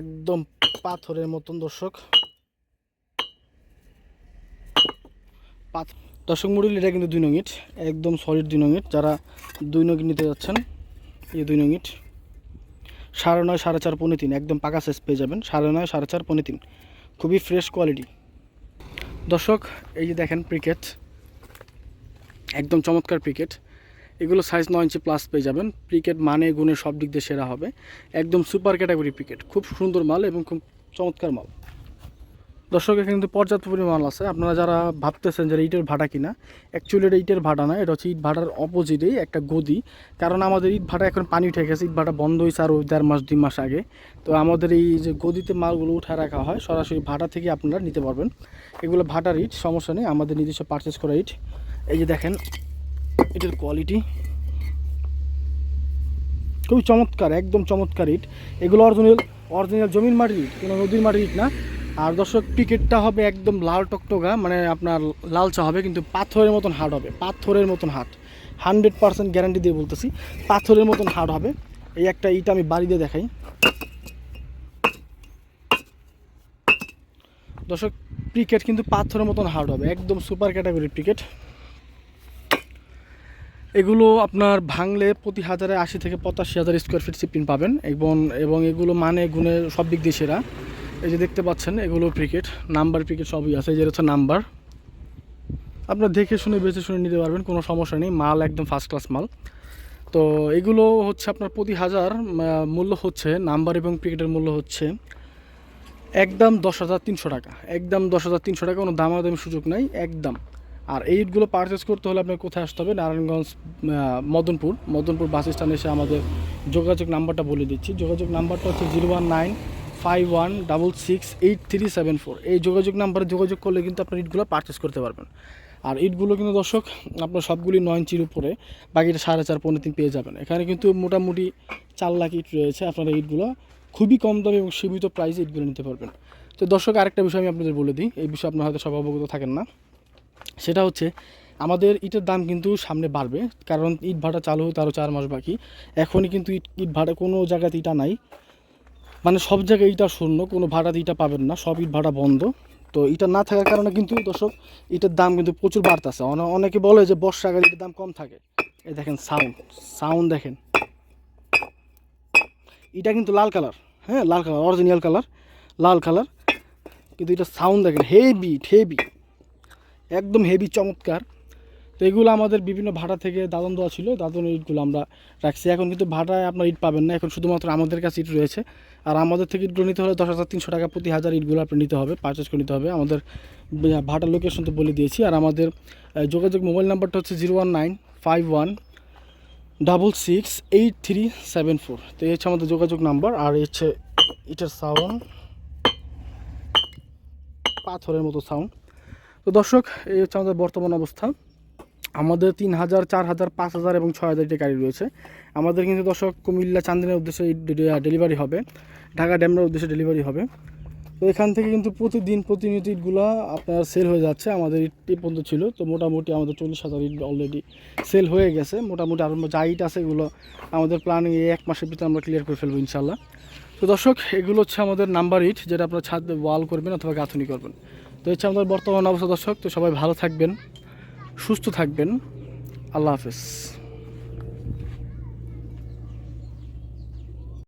একদম পাথরের মতন, দর্শক। দর্শক মডেল এটা কিন্তু দুই নং ইট, একদম সলিড দুই নং ইট। যারা দুই নং নিতে যাচ্ছেন, এই দুই নং ইট। সাড়ে নয়, সাড়ে চার, পৌনে তিন, একদম পাকা সাইজ পেয়ে যাবেন। সাড়ে নয়, সাড়ে চার, পৌনে তিন। খুবই ফ্রেশ কোয়ালিটি দর্শক, এই যে দেখেন ক্রিকেট একদম চমৎকার ক্রিকেট এগুলো সাইজ নয় ইঞ্চি প্লাস পেয়ে যাবেন। ক্রিকেট মানে গুণে সব দিক দিয়ে সেরা হবে। একদম সুপার ক্যাটাগরি ক্রিকেট খুব সুন্দর মাল এবং খুব চমৎকার মাল। দর্শক, এখানে কিন্তু পর্যাপ্ত পরিমাণ মাল আছে। আপনারা যারা ভাবতেছেন যে ইটের ভাড়া কিনা অ্যাকচুয়ালি এটা ইটের ভাড়া না, এটা হচ্ছে ইট ভাটার অপোজিটেই একটা গদি। কারণ আমাদের ইট ভাটা এখন পানি উঠে গেছে, ইট ভাটা বন্ধ হয়েছে আরও দেড় মাস, দুই মাস আগে। তো আমাদের এই যে গদিতে মালগুলো উঠে রাখা হয়, সরাসরি ভাড়া থেকে আপনারা নিতে পারবেন। এগুলো ভাটার ইট, সমস্যা নেই। আমাদের নিজস্ব পারচেস করা ইট। এই যে দেখেন এটার কোয়ালিটি খুবই চমৎকার, একদম চমৎকার ইট। এগুলো অরিজিনাল অরিজিনাল জমির মাটির ইট, কোনো নদীর মাটির ইট না। আর দর্শক পিকেটটা হবে একদম লাল টকটকা মানে আপনার লালচা হবে, কিন্তু পাথরের মতন হার্ড হবে, পাথরের মতন হার্ড হান্ড্রেড পার্সেন্ট গ্যারান্টি দিয়ে বলতেছি, পাথরের মতন হার্ড হবে। এই একটা ইট আমি বাড়ি দিয়ে দেখাই। দর্শক ক্রিকেট কিন্তু পাথরের মতন হার্ড হবে, একদম সুপার ক্যাটাগরির ক্রিকেট এগুলো আপনার ভাঙলে প্রতি হাজারে আশি থেকে পঁচাশি হাজার স্কোয়ার ফিট সিপিন পাবেন এবং এবং এগুলো মানে গুণে সব দিক দিয়ে সেরা। এই যে দেখতে পাচ্ছেন, এগুলো ক্রিকেট নাম্বার ক্রিকেট সবই আছে, এই যে হচ্ছে নাম্বার আপনার দেখে শুনে, বেছে শুনে নিতে পারবেন, কোনো সমস্যা নেই, মাল একদম ফার্স্ট ক্লাস মাল। তো এগুলো হচ্ছে আপনার প্রতি হাজার মূল্য হচ্ছে নাম্বার এবং ক্রিকেটের মূল্য হচ্ছে একদম দশ হাজার তিনশো টাকা। একদম দশ হাজার তিনশো টাকা, কোনো দামাদামি সুযোগ নাই, একদম। আর এই ইটগুলো পারচেস করতে হলে আপনার কোথায় আসতে হবে? নারায়ণগঞ্জ মদনপুর। মদনপুর বাস স্ট্যান্ডে এসে আমাদের যোগাযোগ নাম্বারটা বলে দিচ্ছি। যোগাযোগ নাম্বারটা হচ্ছে zero one nine five one double six eight three seven four এই যোগাযোগ নাম্বারে যোগাযোগ করলে কিন্তু আপনার ইটগুলো পারচেস করতে পারবেন। আর ইটগুলো কিন্তু দর্শক, আপনার সবগুলি নয় ইঞ্চির উপরে, বাকিটা সাড়ে চার পনেরো তিন পেয়ে যাবেন। এখানে কিন্তু মোটামুটি চার লাখ ইট রয়েছে আপনারা ইটগুলো খুবই কম দামে এবং সীমিত প্রাইসে ইটগুলো নিতে পারবেন। তো দর্শক, আরেকটা বিষয় আমি আপনাদের বলে দিই। এই বিষয়ে আপনারা হয়তো সব অবগত থাকেন না। সেটা হচ্ছে আমাদের ইটের দাম কিন্তু সামনে বাড়বে, কারণ ইট ভাড়া চালু হতে আরও চার মাস বাকি। এখনই কিন্তু ইট ইট ভাড়া কোনো জায়গাতে ইটা নাই। মানে সব জায়গায় ইটা শূন্য, কোনো ভাড়াতে ইটা পাবেন না, সব ইট ভাড়া বন্ধ। তো ইটা না থাকার কারণে কিন্তু দর্শক, ইটের দাম কিন্তু প্রচুর বাড়তেছে। অনে- অনেকে বলে যে বর্ষাকালে ইটের দাম কম থাকে। এই দেখেন সাউন্ড সাউন্ড দেখেন। এটা কিন্তু লাল কালার হ্যাঁ লাল কালার, অরিজিনাল কালার, লাল কালার। কিন্তু এটা সাউন্ড দেখেন, হেভি হেভি। একদম হেভি চমৎকার। তো এগুলো আমাদের বিভিন্ন ভাড়া থেকে দাদন দেওয়া ছিল দাদন ইটগুলো আমরা রাখছি। এখন কিন্তু ভাড়ায় আপনার ইট পাবেন না, এখন শুধুমাত্র আমাদের কাছে ইট রয়েছে। আর আমাদের থেকে ইটগুলো নিতে হলে দশ হাজার তিনশো টাকা প্রতি হাজার ইটগুলো আপনি নিতে হবে পারচেস করে নিতে হবে। আমাদের ভাড়ার লোকেশন তো বলে দিয়েছি। আর আমাদের যোগাযোগ মোবাইল নাম্বারটা হচ্ছে zero one nine five one double six eight three seven four. তো এই হচ্ছে আমাদের যোগাযোগ নাম্বার। আর হচ্ছে ইটার সাউন্ড পাথরের মতো সাউন্ড তো দর্শক, এই হচ্ছে আমাদের বর্তমান অবস্থা। আমাদের তিন হাজার, চার হাজার, পাঁচ হাজার এবং ছয় হাজার গাড়ি রয়েছে, আমাদের কিন্তু দর্শক কুমিল্লা চান্দিনের উদ্দেশ্যে ডেলিভারি হবে, ঢাকা ড্যামরার উদ্দেশ্যে ডেলিভারি হবে। তো এখান থেকে কিন্তু প্রতিদিন প্রতিনিয়ত ইটগুলো আপনার সেল হয়ে যাচ্ছে, আমাদের ইট এই পর্যন্ত ছিল, তো মোটামুটি আমাদের চল্লিশ হাজার ইট অলরেডি সেল হয়ে গেছে। মোটামুটি আরও যা ইট আছে এগুলো আমাদের প্ল্যানিং এক মাসের ভিতরে আমরা ক্লিয়ার করে ফেলব ইনশাল্লাহ তো দর্শক, এগুলো হচ্ছে আমাদের নাম্বার ইট যেটা আপনারা ছাদ ওয়াল করবেন অথবা গাঁথনি করবেন। তো হচ্ছে আমাদের বর্তমান অবস্থা দর্শক তো সবাই ভালো থাকবেন সুস্থ থাকবেন। আল্লাহ হাফেজ।